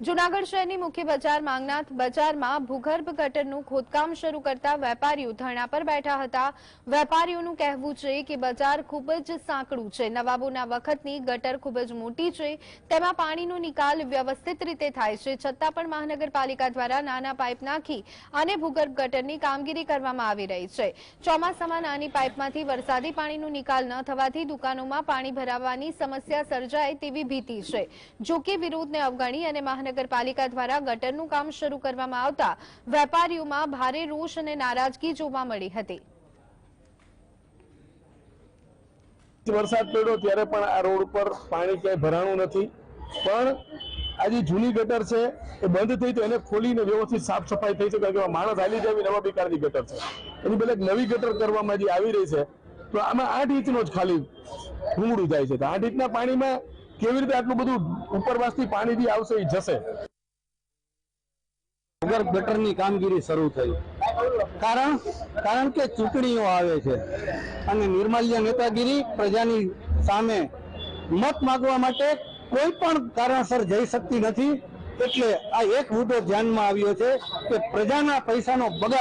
જૂનાગઢ શહેરની મુખ્ય બજાર માંગનાથ બજારમાં ભૂગર્ભ ગટરનું ખોદકામ શરૂ કરતા વેપારીઓ ધરણા પર બેઠા હતા. વેપારીઓનું કહેવું છે કે બજાર ખૂબ જ સાંકડું છે. નવાબોના વખતની ગટર ખૂબ જ મોટી છે. તેમાં પાણીનો નિકાલ વ્યવસ્થિત રીતે થાય છે. છતાં પણ મહાનગરપાલિકા દ્વારા નાના પાઇપ નાખી અને ભૂગર્ભ ગટરની કામગીરી કરવામાં આવી રહી છે. ચોમાસામાં નાની પાઇપમાંથી વરસાદી પાણીનો નિકાલ ન થવાથી દુકાનોમાં પાણી ભરાવાની સમસ્યા સર્જાય તેવી ભીતિ છે. જોકે વિરોધને અવગણી અને મહાનગરપાલિકા દ્વારા ગટરનું કામ શરૂ કરવામાં આવતા વેપારીઓમાં ભારે રોષ અને નારાજગી જોવા મળી હતી. વરસાદ પડ્યો ત્યારે પણ આ રોડ પર પાણી ક્યાંય ભરાણું નથી. પણ આ જૂની ગટર છે, એ બંધ થઈ તો એને ખોલીને વ્યવસ્થિત સાફ સફાઈ થઈ છે કારણ કે માણસ હાલી જાય નવા પ્રકારની ગટર છે. એની પહેલા નવી ગટર કરવામાં આવી રહી છે, તો આમાં આઠ ઇંચનો જ ખાલી ઘૂંગળું જાય છે. આઠ ઇંચના પાણીમાં કેવી રીતે આટલું બધું ઉપરવાસથી પાણી જે આવશે એ જશે? ભૂગર્ભ ગટરની કામગીરી શરૂ થઈ. કારણ કારણ કે ચૂંટણીઓ આવે છે અને નિર્માલ્ય નેતાગીરી પ્રજાની સામે મત માંગવા માટે કોઈ પણ કારણસર જઈ શકતી નથી. એટલે આ એક મુદ્દો ધ્યાનમાં આવ્યો છે કે પ્રજાના પૈસાનો બગાડ